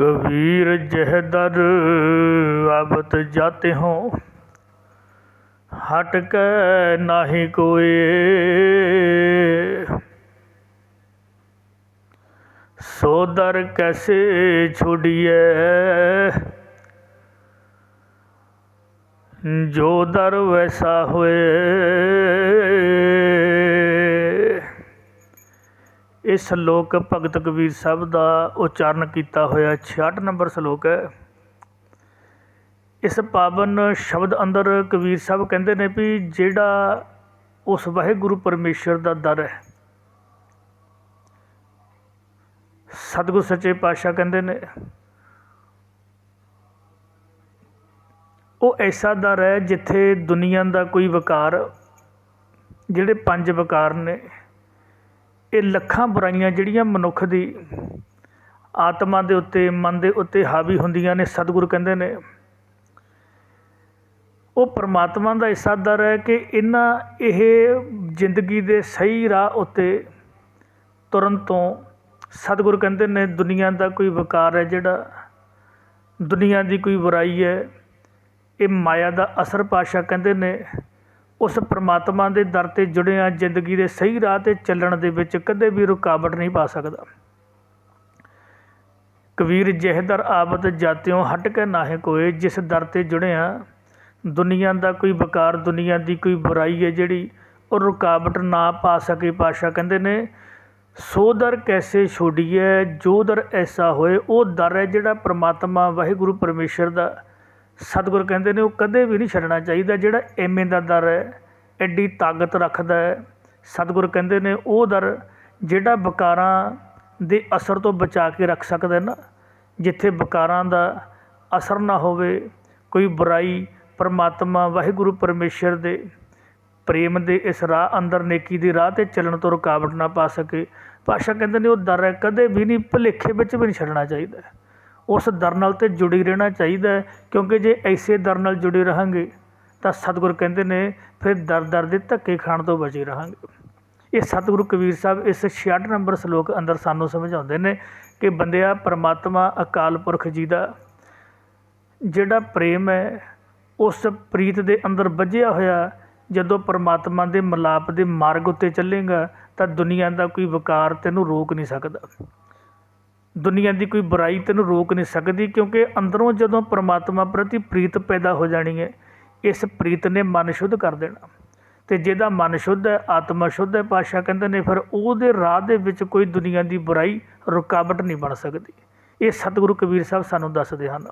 ਕਬੀਰ ਜਹ ਦਰ ਆਬਤ ਜਾਤੇ ਹੋ। ਹਟ ਕੇ ਨਾਹੀ ਕੋਈ ਸੋ ਕੈਸੇ ਛੁੜੀਏ ਜੋ ਦਰ ਵੈਸਾ ਹੋਏ। ਇਹ ਸ਼ਲੋਕ ਭਗਤ ਕਬੀਰ ਸਾਹਿਬ ਦਾ ਉਚਾਰਨ ਕੀਤਾ ਹੋਇਆ 66 ਨੰਬਰ ਸ਼ਲੋਕ ਹੈ। ਇਸ ਪਾਵਨ ਸ਼ਬਦ ਅੰਦਰ ਕਬੀਰ ਸਾਹਿਬ ਕਹਿੰਦੇ ਨੇ ਵੀ ਜਿਹੜਾ ਉਸ ਵਾਹਿਗੁਰੂ ਪਰਮੇਸ਼ਰ ਦਾ ਦਰ ਹੈ। ਸਤਿਗੁਰ ਸੱਚੇ ਪਾਤਸ਼ਾਹ ਕਹਿੰਦੇ ਨੇ, ਉਹ ਐਸਾ ਦਰ ਹੈ ਜਿੱਥੇ ਦੁਨੀਆ ਦਾ ਕੋਈ ਵਕਾਰ, ਜਿਹੜੇ ਪੰਜ ਵਕਾਰ ਨੇ ਇਹ ਲੱਖਾਂ ਬੁਰਾਈਆਂ ਜਿਹੜੀਆਂ ਮਨੁੱਖ ਦੀ ਆਤਮਾ ਦੇ ਉੱਤੇ, ਮਨ ਦੇ ਉੱਤੇ ਹਾਵੀ ਹੁੰਦੀਆਂ ਨੇ, ਸਤਿਗੁਰੂ ਕਹਿੰਦੇ ਨੇ। ਉਹ ਪਰਮਾਤਮਾ ਦਾ ਐਸਾ ਦਰ ਹੈ ਕਿ ਇਹਨਾਂ ਇਹ ਜ਼ਿੰਦਗੀ ਦੇ ਸਹੀ ਰਾਹ ਉੱਤੇ ਤੁਰਨ ਤੋਂ ਸਤਿਗੁਰ ਕਹਿੰਦੇ ਨੇ, ਦੁਨੀਆ ਦਾ ਕੋਈ ਵਕਾਰ ਹੈ ਜਿਹੜਾ, ਦੁਨੀਆ ਦੀ ਕੋਈ ਬੁਰਾਈ ਹੈ, ਇਹ ਮਾਇਆ ਦਾ ਅਸਰ ਪਾਸ਼ਾ ਕਹਿੰਦੇ ਨੇ। ਉਸ ਪਰਮਾਤਮਾ ਦੇ ਦਰ ਤੇ ਜੁੜਿਆ ਜ਼ਿੰਦਗੀ ਦੇ ਸਹੀ ਰਾਹ ਤੇ ਚੱਲਣ ਦੇ ਵਿੱਚ ਕਦੇ ਵੀ ਰੁਕਾਵਟ ਨਹੀਂ ਪਾ ਸਕਦਾ। ਕਬੀਰ, ਜਹਦਰ ਆਬਦ ਜਾਤਿਓਂ ਹਟ ਕੇ ਨਾਹੇ ਕੋਏ ਜਿਸ ਦਰ ਤੇ ਜੁੜਿਆ ਦੁਨੀਆ ਦਾ ਕੋਈ ਵਕਾਰ, ਦੁਨੀਆ ਦੀ ਕੋਈ ਬੁਰਾਈ ਹੈ ਜਿਹੜੀ ਉਹ ਰੁਕਾਵਟ ਨਾ ਪਾ ਸਕੇ ਪਾਸ਼ਾ ਕਹਿੰਦੇ ਨੇ, ਸੋ ਦਰ ਕੈਸੇ ਛੋੜੀਏ ਜੋ ਦਰ ਐਸਾ ਹੋਏ, ਉਹ ਦਰ ਹੈ ਜਿਹੜਾ ਪ੍ਰਮਾਤਮਾ ਵਾਹਿਗੁਰੂ ਪਰਮੇਸ਼ਰ ਦਾ ਸਤਿਗੁਰ ਕਹਿੰਦੇ ਨੇ ਉਹ ਕਦੇ ਵੀ ਨਹੀਂ ਛੱਡਣਾ ਚਾਹੀਦਾ, ਜਿਹੜਾ ਐਵੇਂ ਦਾ ਦਰ ਹੈ, ਐਡੀ ਤਾਕਤ ਰੱਖਦਾ ਹੈ। ਸਤਿਗੁਰ ਕਹਿੰਦੇ ਨੇ ਉਹ ਦਰ ਜਿਹੜਾ ਬਕਾਰਾਂ ਦੇ ਅਸਰ ਤੋਂ ਬਚਾ ਕੇ ਰੱਖ ਸਕਦਾ ਨਾ, ਜਿੱਥੇ ਬਕਾਰਾਂ ਦਾ ਅਸਰ ਨਾ ਹੋਵੇ, ਕੋਈ ਬੁਰਾਈ, ਪਰਮਾਤਮਾ, ਵਾਹਿਗੁਰੂ ਪਰਮੇਸ਼ਰ ਦੇ ਪ੍ਰੇਮ ਦੇ ਇਸ ਰਾਹ ਅੰਦਰ, ਨੇਕੀ ਦੀ ਰਾਹ ਤੇ ਚੱਲਣ ਤੋਂ ਰੁਕਾਵਟ ਨਾ ਪਾ ਸਕੇ। ਪਾਸ਼ਾ ਕਹਿੰਦੇ ਨੇ ਉਹ ਦਰ ਹੈ, ਕਦੇ ਵੀ ਨਹੀਂ, ਭੁਲੇਖੇ ਵਿੱਚ ਵੀ ਨਹੀਂ ਛੱਡਣਾ ਚਾਹੀਦਾ। ਉਸ ਦਰ ਨਾਲ ਤਾਂ ਜੁੜੀ ਰਹਿਣਾ ਚਾਹੀਦਾ ਕਿਉਂਕਿ ਜੇ ਇਸੇ ਦਰ ਨਾਲ ਜੁੜੇ ਰਹਾਂਗੇ, ਤਾਂ ਸਤਿਗੁਰ ਕਹਿੰਦੇ ਨੇ, ਫਿਰ ਦਰ ਦਰ ਦੇ ਧੱਕੇ ਖਾਣ ਤੋਂ ਬਚੇ ਰਹਾਂਗੇ। ਇਹ ਸਤਿਗੁਰੂ ਕਬੀਰ ਸਾਹਿਬ ਇਸ 66 ਨੰਬਰ ਸ਼ਲੋਕ ਅੰਦਰ ਸਾਨੂੰ ਸਮਝਾਉਂਦੇ ਨੇ ਕਿ ਬੰਦਿਆ, ਪਰਮਾਤਮਾ ਅਕਾਲ ਪੁਰਖ ਜੀ ਦਾ ਜਿਹੜਾ ਪ੍ਰੇਮ ਹੈ, ਉਸ ਪ੍ਰੀਤ ਦੇ ਅੰਦਰ ਵੱਜਿਆ ਹੋਇਆ, ਜਦੋਂ ਪਰਮਾਤਮਾ ਦੇ ਮਲਾਪ ਦੇ ਮਾਰਗ ਉੱਤੇ ਚੱਲੇਗਾ, ਤਾਂ ਦੁਨੀਆ ਦਾ ਕੋਈ ਵਕਾਰ ਤੈਨੂੰ ਰੋਕ ਨਹੀਂ ਸਕਦਾ। ਦੁਨੀਆ ਦੀ ਕੋਈ ਬੁਰਾਈ ਤੈਨੂੰ ਰੋਕ ਨਹੀਂ ਸਕਦੀ ਕਿਉਂਕਿ ਅੰਦਰੋਂ ਜਦੋਂ ਪਰਮਾਤਮਾ ਪ੍ਰਤੀ ਪ੍ਰੀਤ ਪੈਦਾ ਹੋ ਜਾਣੀ ਹੈ, ਇਸ ਪ੍ਰੀਤ ਨੇ ਮਨ ਸ਼ੁੱਧ ਕਰ ਦੇਣਾ। ਤੇ ਜਿਹਦਾ ਮਨ ਸ਼ੁੱਧ ਹੈ, ਆਤਮਾ ਸ਼ੁੱਧ ਹੈ ਪਾਸ਼ਾ ਕਹਿੰਦੇ ਨੇ, ਫਿਰ ਉਹਦੇ ਰਾਹ ਦੇ ਵਿੱਚ ਕੋਈ ਦੁਨੀਆ ਦੀ ਬੁਰਾਈ, ਰੁਕਾਵਟ ਨਹੀਂ ਬਣ ਸਕਦੀ। ਇਹ ਸਤਿਗੁਰੂ ਕਬੀਰ ਸਾਹਿਬ ਸਾਨੂੰ ਦੱਸਦੇ ਹਨ।